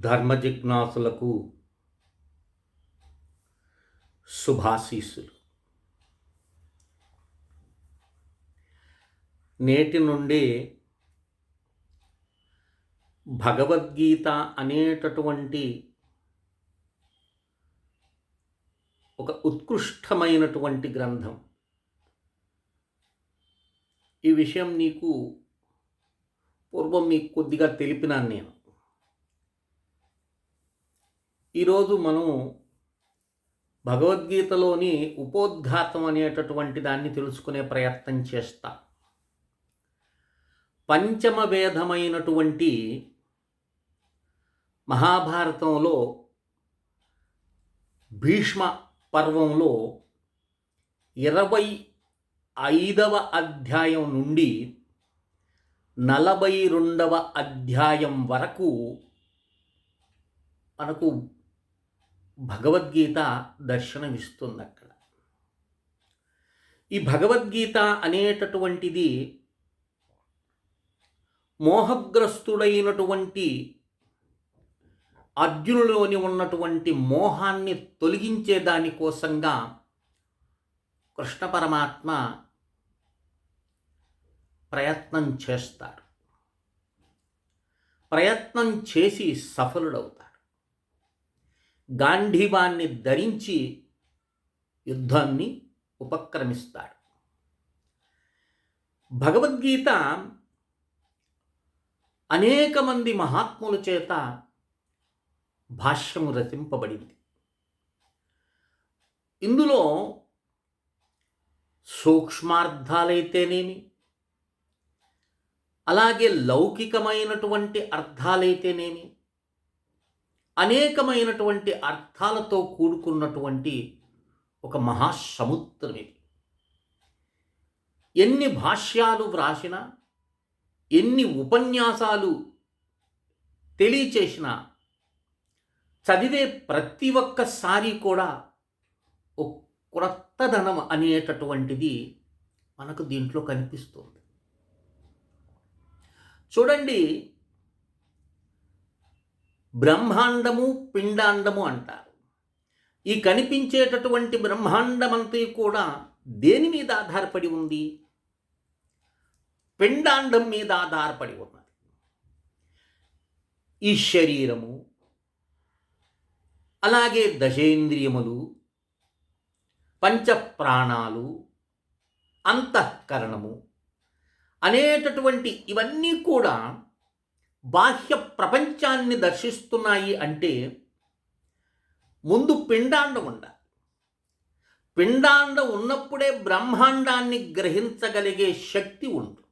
ధర్మజిజ్ఞాసులకు శుభాశీస్సులు. నేటి నుండి భగవద్గీత అనేటటువంటి ఒక ఉత్కృష్టమైనటువంటి గ్రంథం. ఈ విషయం నీకు పూర్వం మీకు కొద్దిగా తెలిపినాను నేను. ఈరోజు మనం భగవద్గీతలోని ఉపోద్ఘాతం అనేటటువంటి దాన్ని తెలుసుకునే ప్రయత్నం చేస్తా. పంచమ వేదమైనటువంటి మహాభారతంలో భీష్మ పర్వంలో ఇరవై ఐదవ అధ్యాయం నుండి నలభై రెండవ అధ్యాయం వరకు మనకు భగవద్గీత దర్శనమిస్తుంది అక్కడ ఈ భగవద్గీత అనేటటువంటిది మోహగ్రస్తుడైనటువంటి అర్జునులోని ఉన్నటువంటి మోహాన్ని తొలగించే దానికోసంగా కృష్ణ పరమాత్మ ప్రయత్నం చేస్తాడు ప్రయత్నం చేసి సఫలుడవుతాడు గాంధీవాన్ని ధరించి యుద్ధాన్ని ఉపక్రమిస్తాడు. భగవద్గీత అనేక మంది మహాత్ముల చేత భాష్యము రచింపబడింది. ఇందులో సూక్ష్మార్థాలైతేనేమి? అలాగే లౌకికమైనటువంటి అర్థాలైతేనేమి? అనేకమైనటువంటి అర్థాలతో కూడుకున్నటువంటి ఒక మహాసముద్రం ఇది. ఎన్ని భాష్యాలు వ్రాసినా ఎన్ని ఉపన్యాసాలు తెలియచేసినా చదివే ప్రతి ఒక్కసారి కూడా ఒక క్రొత్తదనం అనేటటువంటిది మనకు దీంట్లో కనిపిస్తుంది. చూడండి బ్రహ్మాండము పిండాండము అంటారు. ఈ కనిపించేటటువంటి బ్రహ్మాండమంతా కూడా దేని మీద ఆధారపడి ఉంది? పిండాండం మీద ఆధారపడి ఉన్నది. ఈ శరీరము అలాగే దశేంద్రియములు పంచప్రాణాలు అంతఃకరణము అనేటటువంటి ఇవన్నీ కూడా బాహ్య ప్రపంచాన్ని దర్శిస్తున్నాయి అంటే ముందు పిండాండం ఉండాలి. పిండాండం ఉన్నప్పుడే బ్రహ్మాండాన్ని గ్రహించగలిగే శక్తి ఉంటుంది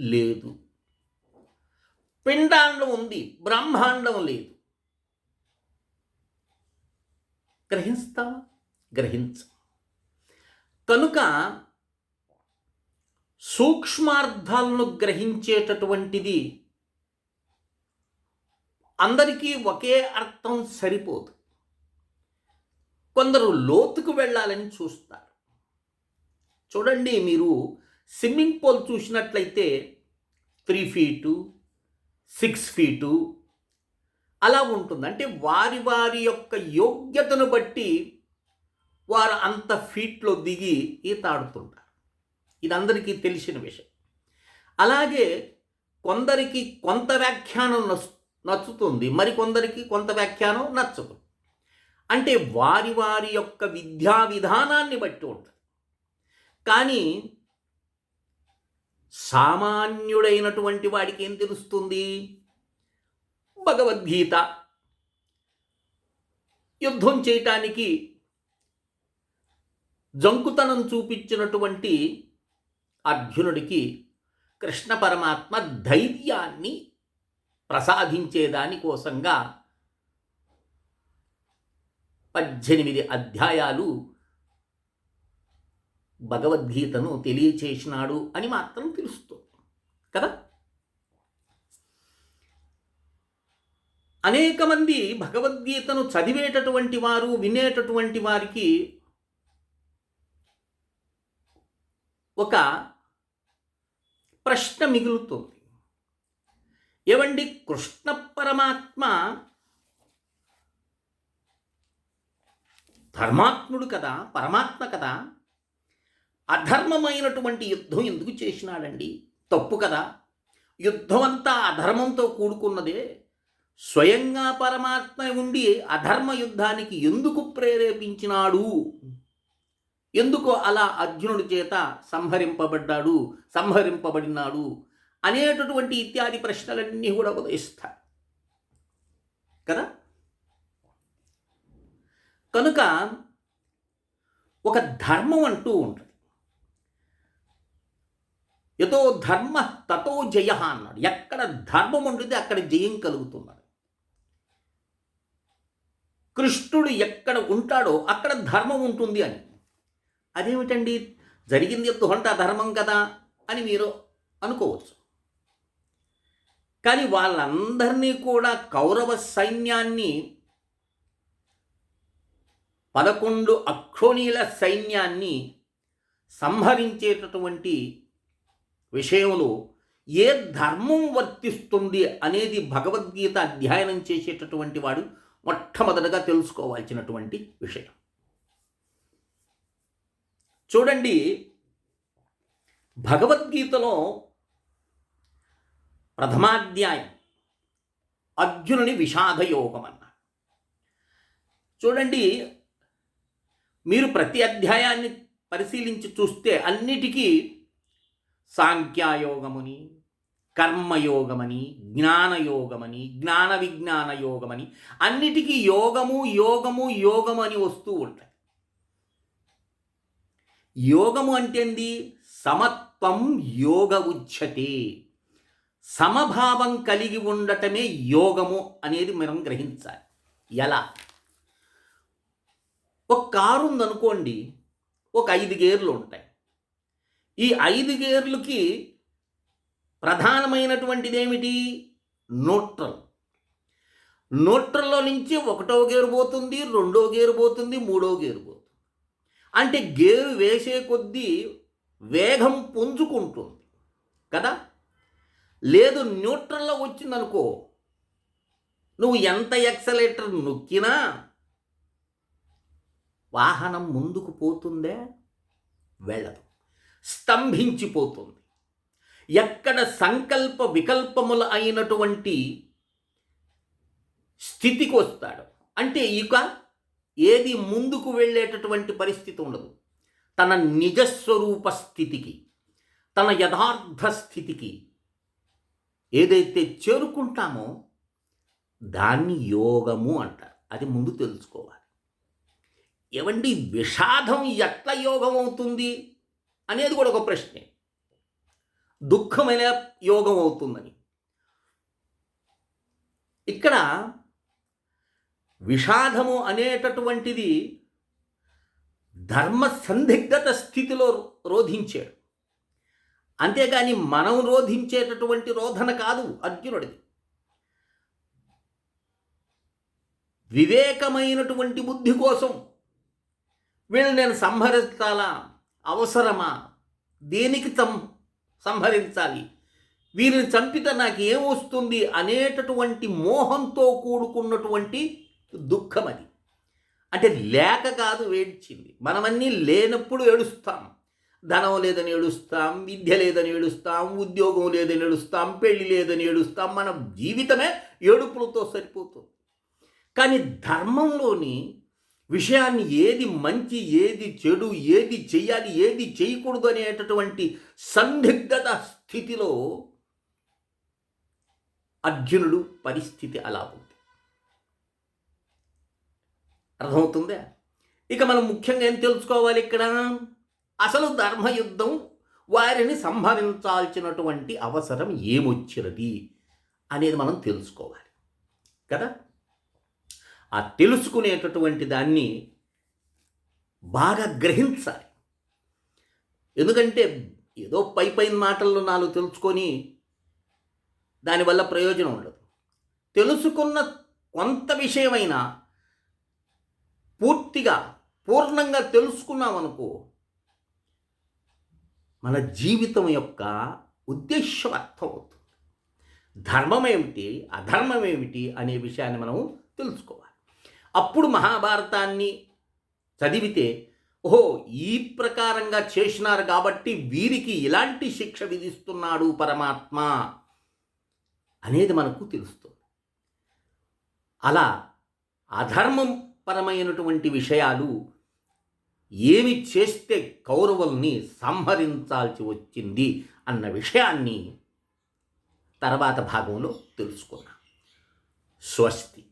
లేదు. పిండాండం ఉంది బ్రహ్మాండం లేదు. గ్రహిస్తావా? గ్రహించ. కనుక సూక్ష్మార్థాలను గ్రహించేటటువంటిది అందరికీ ఒకే అర్థం సరిపోదు. కొందరు లోతుకు వెళ్ళాలని చూస్తారు. చూడండి మీరు స్విమ్మింగ్ పూల్ చూసినట్లయితే త్రీ ఫీటు సిక్స్ ఫీటు అలా ఉంటుంది. అంటే వారి వారి యొక్క యోగ్యతను బట్టి వారు అంత ఫీట్లో దిగి ఈత ఆడుతుంటారు ఇది అందరికీ తెలిసిన విషయం. అలాగే కొందరికి కొంత వ్యాఖ్యానం నచ్చుతుంది. మరి కొందరికి కొంత వ్యాఖ్యానం నచ్చదు. అంటే వారి వారి యొక్క విద్యా విధానాన్ని బట్టి ఉంటుంది. కానీ సామాన్యుడైనటువంటి వాడికి ఏం తెలుస్తుంది? భగవద్గీత. యుద్ధం చేయటానికి జంకుతనం చూపించినటువంటి అర్జునుడికి కృష్ణ పరమాత్మ ధైర్యాన్ని ప్రసాదించే దానికోసంగా పద్దెనిమిది అధ్యాయాలు భగవద్గీతను తెలియచేసినాడు అని మాత్రం తెలుస్తుంది కదా? అనేక మంది భగవద్గీతను చదివేటటువంటి వారు వినేటటువంటి వారికి ఒక ప్రశ్న మిగులుతుంది. ఏమండి కృష్ణ పరమాత్మ ధర్మాత్ముడు కదా పరమాత్మ కదా. అధర్మమైనటువంటి యుద్ధం ఎందుకు చేసినాడండి? తప్పు కదా. యుద్ధం అంతా అధర్మంతో కూడుకున్నదే. స్వయంగా పరమాత్మ ఉండి అధర్మ యుద్ధానికి ఎందుకు ప్రేరేపించినాడు? ఎందుకు అలా అర్జునుడి చేత సంహరింపబడ్డాడు సంహరింపబడినాడు? అనేటటువంటి ఇత్యాది ప్రశ్నలన్నీ కూడా ఉదయిస్తాయి. కదా? కనుక ఒక ధర్మం అంటూ ఉంటుంది. ఎతో ధర్మ తతో జయ అన్నాడు. ఎక్కడ ధర్మం ఉంటుంది అక్కడ జయం కలుగుతున్నది. కృష్ణుడు ఎక్కడ ఉంటాడో అక్కడ ధర్మం ఉంటుంది అని. అదేమిటండి? జరిగింది యుద్ధం ధర్మం కదా అని మీరు అనుకోవచ్చు. కానీ వాళ్ళందరినీ కూడా కౌరవ సైన్యాన్ని పదకొండు అక్షోణీల సైన్యాన్ని సంహరించేటటువంటి విషయంలో ఏ ధర్మం వర్తిస్తుంది అనేది భగవద్గీత అధ్యయనం చేసేటటువంటి వాడు మొట్టమొదటగా తెలుసుకోవాల్సినటువంటి విషయం. చూడండి భగవద్గీతలో ప్రథమాధ్యాయం. అర్జునుని విషాదయోగం అన్న చూడండి మీరు ప్రతి అధ్యాయాన్ని పరిశీలించి చూస్తే అన్నిటికీ సాంఖ్యాయోగముని కర్మయోగమని జ్ఞానయోగమని జ్ఞాన విజ్ఞాన యోగమని అన్నిటికీ యోగము యోగము యోగము అని వస్తూ ఉంటాయి. యోగము అంటేంది సమత్వం యోగ ఉచ్యతే. సమభావం కలిగి ఉండటమే యోగము అనేది మనం గ్రహించాలి. ఎలా? ఒక కారు ఉందనుకోండి ఒక ఐదు గేర్లు ఉంటాయి. ఈ ఐదు గేర్లకి ప్రధానమైనటువంటిది ఏమిటి న్యూట్రల్. న్యూట్రల్లో నుంచి ఒకటో గేరు పోతుంది రెండో గేరు పోతుంది మూడో గేరు పోతుంది. అంటే గేరు వేసే కొద్దీ వేగం పుంజుకుంటుంది. కదా? లేదు న్యూట్రల్లో వచ్చిందనుకో నువ్వు ఎంత ఎక్సలేటర్ నొక్కినా వాహనం ముందుకు పోతుందే వెళ్ళదు. స్తంభించిపోతుంది. ఎక్కడ సంకల్ప వికల్పములు అయినటువంటి స్థితికి వస్తాడు. అంటే ఇక ఏది ముందుకు వెళ్ళేటటువంటి పరిస్థితి ఉండదు. తన నిజస్వరూప స్థితికి తన యథార్థ స్థితికి ఏదైతే చేరుకుంటామో దాన్ని యోగము అంటారు. అది ముందు తెలుసుకోవాలి. ఏమండి విషాదం ఎట్ల యోగం అవుతుంది అనేది కూడా ఒక ప్రశ్నే. దుఃఖమైన యోగం అవుతుందని ఇక్కడ విషాదము అనేటటువంటిది ధర్మ సందిగ్ధత స్థితిలో రోధించాడు. అంతేగాని మనం రోధించేటటువంటి రోధన కాదు అర్జునుడిది. వివేకమైనటువంటి బుద్ధి కోసం వీళ్ళు నేను సంహరించాలా అవసరమా? దేనికి సం సంహరించాలి? వీరిని చంపితే నాకు ఏమొస్తుంది అనేటటువంటి మోహంతో కూడుకున్నటువంటి దుఃఖం అది. అంటే లేక కాదు వేడ్చింది మనమన్నీ లేనప్పుడు ఏడుస్తాం. ధనం లేదని ఏడుస్తాం విద్య లేదని ఏడుస్తాం ఉద్యోగం లేదని ఏడుస్తాం పెళ్ళి లేదని ఏడుస్తాం మన జీవితమే ఏడుపులతో సరిపోతుంది. కానీ ధర్మంలోని విషయాన్ని ఏది మంచి ఏది చెడు ఏది చేయాలి ఏది చేయకూడదు అనేటటువంటి సందిగ్ధత స్థితిలో అర్జునుడు పరిస్థితి అలా ఉంది. అర్థమవుతుందా? ఇక మనం ముఖ్యంగా ఏం తెలుసుకోవాలి ఇక్కడ? అసలు ధర్మయుద్ధం వారిని సంభవించాల్సినటువంటి అవసరం ఏమొచ్చినది అనేది మనం తెలుసుకోవాలి కదా? ఆ తెలుసుకునేటటువంటి దాన్ని బాగా గ్రహించాలి. ఎందుకంటే ఏదో పై పైన మాటల్లో నాలుగు తెలుసుకొని దానివల్ల ప్రయోజనం ఉండదు. తెలుసుకున్న కొంత విషయమైనా పూర్తిగా పూర్ణంగా తెలుసుకున్నామనుకో మన జీవితం యొక్క ఉద్దేశం అర్థమవుతుంది ధర్మం ఏమిటి అధర్మం ఏమిటి అనే విషయాన్ని మనం తెలుసుకోవాలి. అప్పుడు మహాభారతాన్ని చదివితే ఓహో ఈ ప్రకారంగా చేసినారు కాబట్టి వీరికి ఇలాంటి శిక్ష విధిస్తున్నాడు పరమాత్మ అనేది మనకు తెలుస్తుంది. అలా అధర్మం పరమైనటువంటి విషయాలు ఏమి చేస్తే కౌరవుల్ని సంహరించాల్సి వచ్చింది అన్న విషయాన్ని తర్వాత భాగంలో తెలుసుకున్నాం స్వస్తి.